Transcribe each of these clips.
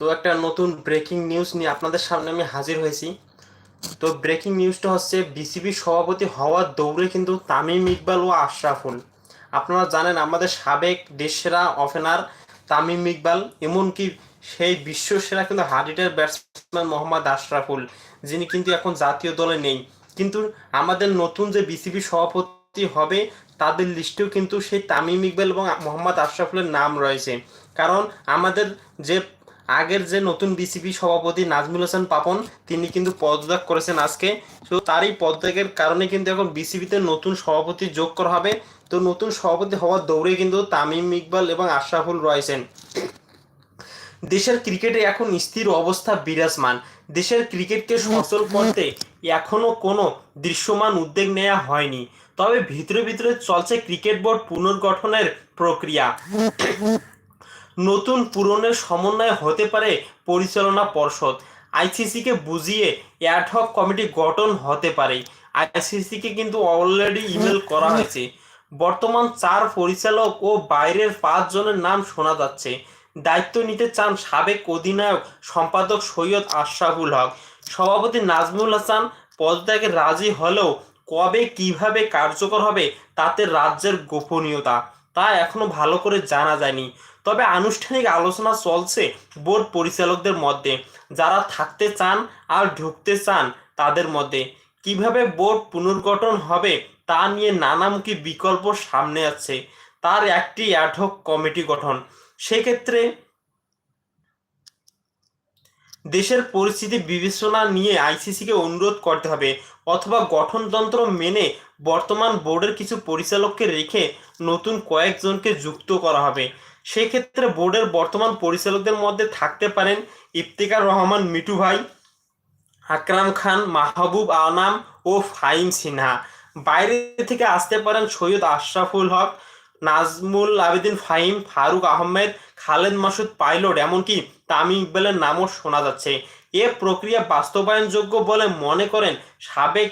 তো একটা নতুন ব্রেকিং নিউজ নিয়ে আপনাদের সামনে আমি হাজির হয়েছি। তো ব্রেকিং নিউজটা হচ্ছে বিসিবি সভাপতি হওয়ার দৌড়ে কিন্তু তামিম ইকবাল ও আশরাফুল। আপনারা জানেন, আমাদের সাবেক দেশসেরা ওপেনার তামিম ইকবাল, এমনকি সেই বিশ্বসেরা কিন্তু হার্ডিটের ব্যাটসম্যান মোহাম্মদ আশরাফুল, যিনি কিন্তু এখন জাতীয় দলে নেই। কিন্তু আমাদের নতুন যে বিসিবি সভাপতি হবে, তাদের লিস্টেও কিন্তু সেই তামিম ইকবাল এবং মোহাম্মদ আশরাফুলের নাম রয়েছে। কারণ আমাদের যে আগের যে নতুন বিসিবি সভাপতি নাজমুল হোসেন পাপন, তিনি কিন্তু পদত্যাগ করেছেন আজকে। তো তারই পদত্যাগের কারণে কিন্তু এখন বিসিবিতে নতুন সভাপতি যোগ করা হবে। তো নতুন সভাপতি হওয়ার দৌড়ে কিন্তু তামিম ইকবাল এবং আশরাফুল রয়েছেন। দেশের ক্রিকেটে এখন স্থির অবস্থা বিরাজমান। দেশের ক্রিকেটকে সচল করতে এখনও কোনো দৃশ্যমান উদ্যোগ নেওয়া হয়নি। তবে ভিতরে ভিতরে চলছে ক্রিকেট বোর্ড পুনর্গঠনের প্রক্রিয়া। নতুন পূরণের সমন্বয় হতে পারে পরিচালনা পর্ষদ। আইসিসিকে বুঝিয়ে অ্যাডহক কমিটি গঠন হতে পারে। আইসিসিকে কিন্তু অলরেডি ইমেল করা হয়েছে। বর্তমান চার পরিচালক ও বাইরের পাঁচ জনের নাম শোনা যাচ্ছে। দায়িত্ব নিতে চান সাবেক অধিনায়ক সম্পাদক সৈয়দ আশরাফুল হক। সভাপতি নাজমুল হাসান পদত্যাগে রাজি হলেও কবে কীভাবে কার্যকর হবে তাতে রাজ্যের গোপনীয়তা। তা এখনও ভালো করে জানা যায়নি। তবে আনুষ্ঠানিক আলোচনা চলছে বোর্ড পরিচালকদের মধ্যে। যারা থাকতে চান আর ঢুকতে চান তাদের মধ্যে। কীভাবে বোর্ড পুনর্গঠন হবে তা নিয়ে নানামুখী বিকল্প সামনে আছে। তার একটি অ্যাডহক কমিটি গঠন। সেক্ষেত্রে দেশের পরিস্থিতি বিবেচনা নিয়ে আইসিসিকে অনুরোধ করতে হবে, অথবা গঠনতন্ত্র মেনে বর্তমান বোর্ডের কিছু পরিচালককে রেখে নতুন কয়েকজনকে যুক্ত করা হবে। সেক্ষেত্রে বোর্ডের বর্তমান পরিচালকদের মধ্যে থাকতে পারেন ইফতিকার রহমান মিটু ভাই, আকরাম খান, মাহবুব আনাম ও ফাইম সিনহা। বাইরে থেকে আসতে পারেন সৈয়দ আশরাফুল হক, নাজমুল আবেদিন ফাহিম, ফারুক আহমেদ খালেদ মাসুদ পাইলট, এমনকি তামিম ইকবালের নামও শোনা যাচ্ছে। এ প্রক্রিয়া বাস্তবায়নযোগ্য বলে মনে করেন সাবেক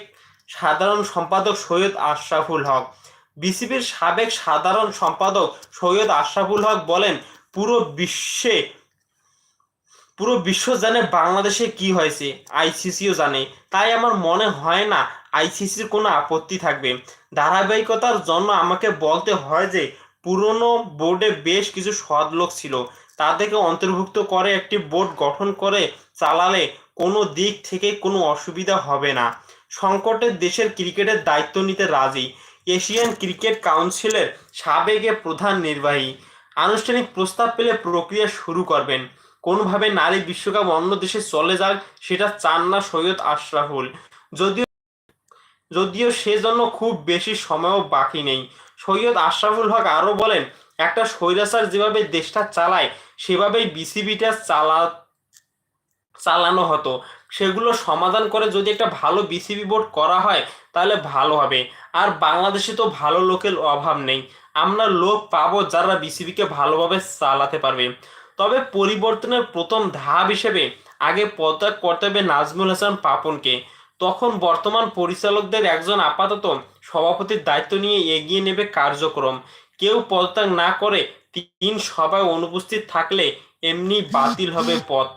সাধারণ সম্পাদক সৈয়দ আশরাফুল হক। বিসিবির সাবেক সাধারণ সম্পাদক সৈয়দ আশরাফুল হক বলেন, পুরো বিশ্বে, পুরো বিশ্ব জানে বাংলাদেশে কি হয়েছে, আইসিসিও জানে। তাই আমার মনে হয় না আইসিসির কোনো আপত্তি থাকবে। ধারাবাহিকতার জন্য আমাকে বলতে হয় যে পুরনো বোর্ডে বেশ কিছু সৎ লোক ছিল। তাদেরকে অন্তর্ভুক্ত করে একটি বোর্ড গঠন করে চালালে কোনো দিক থেকে কোনো অসুবিধা হবে না। সংকটের দেশের ক্রিকেটের দায়িত্ব নিতে রাজি। এশিয়ান ক্রিকেট কাউন্সিলের সাবেকে প্রধান নির্বাহী। আনুষ্ঠানিক প্রস্তাব পেলে প্রক্রিয়া শুরু করবেন। কোনোভাবে নারী বিশ্বকাপ অন্য দেশে চলে যাক, সেটা চান না সৈয়দ আশরাফুল। যদিও যদিও সেজন্য খুব বেশি সময়ও বাকি নেই। সৈয়দ আশরাফুল হক আরও বলেন, একটা স্বৈরাচার যেভাবে দেশটা চালায়, সেভাবেই বিসিবিটা চালা, চালানো হতো। সেগুলো সমাধান করে যদি একটা ভালো বিসিবি বোর্ড করা হয়, তাহলে ভালো হবে। আর বাংলাদেশে তো ভালো লোকের অভাব নেই। আমরা লোক পাবো যারা বিসিবিকে ভালোভাবে চালাতে পারবে। তবে পরিবর্তনের প্রথম ধাপ হিসেবে আগে পদত্যাগ করতে হবে নাজমুল হাসান পাপনকে। তখন বর্তমান পরিচালকদের একজন আপাতত সভাপতির দায়িত্ব নিয়ে এগিয়ে নেবে কার্যক্রম। কেউ পদত্যাগ না করে তিন সভায় অনুপস্থিত থাকলে এমনি বাতিল হবে পদ।